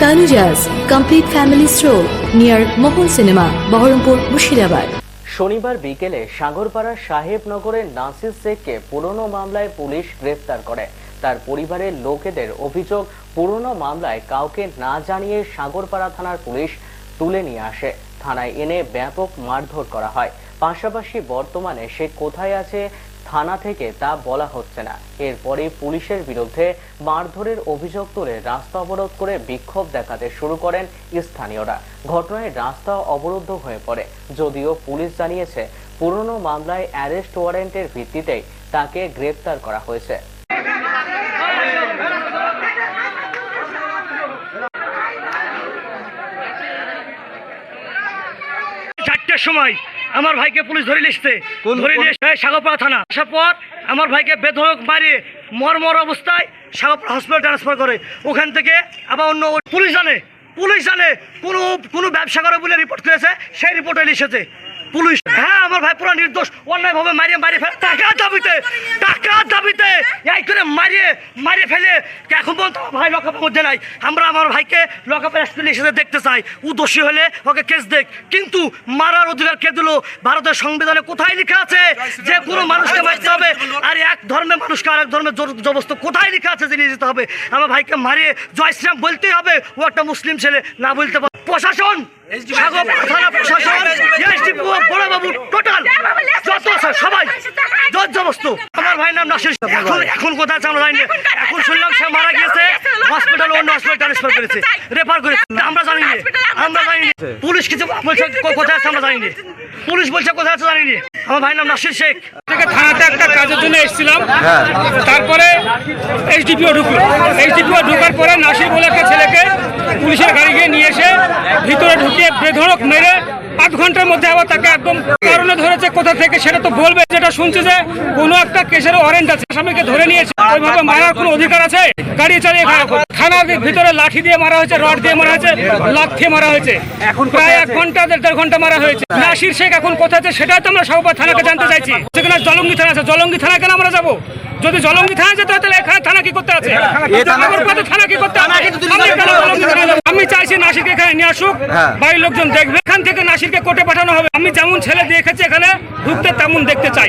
Tanujas Complete Family Stroll near Mohol Cinema, Baharampur, Mushirabad. শনিবার বিকেলে সাগরপাড়া সাহেবনগরের নাসির শেখকে পুরনো মামলায় পুলিশ গ্রেফতার করে। তার পরিবারের লোকেদের অভিযোগ পুরনো মামলায় কাউকে না জানিয়ে সাগরপাড়া থানার পুলিশ তুলে নিয়ে আসে। থানায় এনে ব্যাপক মারধর করা হয়। পাশাপাশি বর্তমানে সে কোথায় আছে থানা থেকে তা বলা হচ্ছে না। এরপরে পুলিশের বিরুদ্ধে মারধরের অভিযোগ তুলে রাস্তা অবরোধ করে বিক্ষোভ দেখাতে শুরু করেন স্থানীয়রা। ঘটনায় রাস্তা অবরুদ্ধ হয়ে পড়ে। যদিও পুলিশ জানিয়েছে, পুরনো মামলায় অ্যারেস্ট ওয়ারেন্টের ভিত্তিতেই তাকে গ্রেপ্তার করা হয়েছে। সময় আমার ভাইকে পুলিশ ধরে লিখছে ধরে নিয়ে সাগরপাড়া থানা। আসার পর আমার ভাইকে বেধরক মারিয়ে মরমর অবস্থায় সাগরপাড়া হসপিটাল ট্রান্সফার করে। ওখান থেকে আবার অন্য পুলিশ জানে। পুলিশ জানে কোনো কোনো ব্যবসা করে বলে রিপোর্ট করেছে সেই রিপোর্টে লিখেছে পুলিশ? হ্যাঁ আমার ভাই পুরো নির্দোষ। অন্যায়ভাবে মারিয়ে মারিয়ে ফেলে। টাকা দাবিতে টাকা দাবিতে এই করে মারিয়ে মারিয়ে ফেলে। এখন পর্যন্ত ভাই লকআপের মধ্যে নাই। আমরা আমার ভাইকে লকআপের এসে দেখতে চাই। ও দোষী হলে ওকে কেস দেখ। কিন্তু মারার অধিকার কে দিল? ভারতের সংবিধানে কোথায় লেখা আছে যে কোনো মানুষকে মারতে হবে? আর এক ধর্মের মানুষকে আরেক ধর্মের জোর জবস্ত কোথায় লেখা আছে জেনে যেতে হবে? আমার ভাইকে মারিয়ে জয় শ্রীরাম বলতেই হবে। ও একটা মুসলিম ছেলে, না বলতে পারে প্রশাসন থানা প্রশাসন এসডিপি বড় বাবু টোটাল যত আছে সবাই জোর জবস্ত আমার ভাইয়ের নাম নাসির। এখন এখন কোথায়? আছে আমরা জানি না। এখন শুনলাম সে মারা গিয়েছে। হসপিটাল অন্য হসপিটাল ট্রান্সফার করেছে। রেফার করেছে। আমরা জানি না। আমরা জানি না। পুলিশ কিছু বলছে কোথায় আছে আমরা জানি না। পুলিশ বলছে কোথায় আছে জানি না। আমার ভাইয়ের নাম নাসির শেখ। থেকে থানাতে একটা কাজের জন্য এসেছিলাম। তারপরে এইচডিপিও ঢুকলো। এইচডিপিও ঢুকার পরে নাসির বলে একটা ছেলেকে পুলিশের গাড়ি গিয়ে নিয়ে এসে ভিতরে ঢুকিয়ে বেধড়ক মেরে আধ ঘণ্টার মধ্যে আবার তাকে একদম কারণে ধরেছে, কোথা থেকে সেটা তো বলবে যেটা শুনছি যে কোনো একটা কেসের ওয়ারেন্ট আছে স্বামীকে ধরে নিয়েছে। ওইভাবে মারার কোনো অধিকার আছে? গাড়ি চালিয়ে থানার ভিতরে লাঠি দিয়ে মারা হয়েছে রড দিয়ে মারা হয়েছে লাথ দিয়ে মারা হয়েছে। এখন প্রায় এক ঘণ্টা দেড় দেড় ঘণ্টা মারা হয়েছে। নাসির শেখ এখন কোথায় আছে সেটাই তো আমরা সবার থানাকে জানতে চাইছি। সেখানে জলঙ্গি থানা আছে। জলঙ্গি থানা কেন আমরা যাব? যদি জলঙ্গি থানা যেতে হয় তাহলে এখানে থানা কি করতে আছে? থানা কি করতে আমরা? আমি চাইছি নাসিরকে এখানে নিয়ে আসুক বাড়ির লোকজন দেখবে। এখান থেকে নাসিরকে কোর্টে পাঠানো হবে। আমি যেমন ছেলে দেখেছি এখানে ঢুকতে তেমন দেখতে চাই।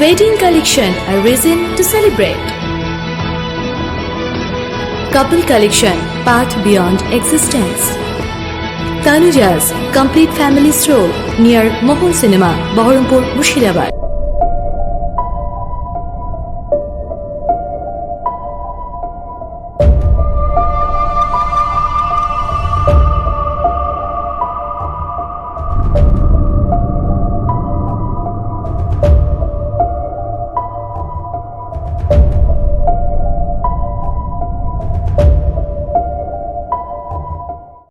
Wedding collection, a reason to celebrate. Couple collection, path beyond existence. Tanuja's complete family stroll near Mohol Cinema, Baharampur, Mushirabad.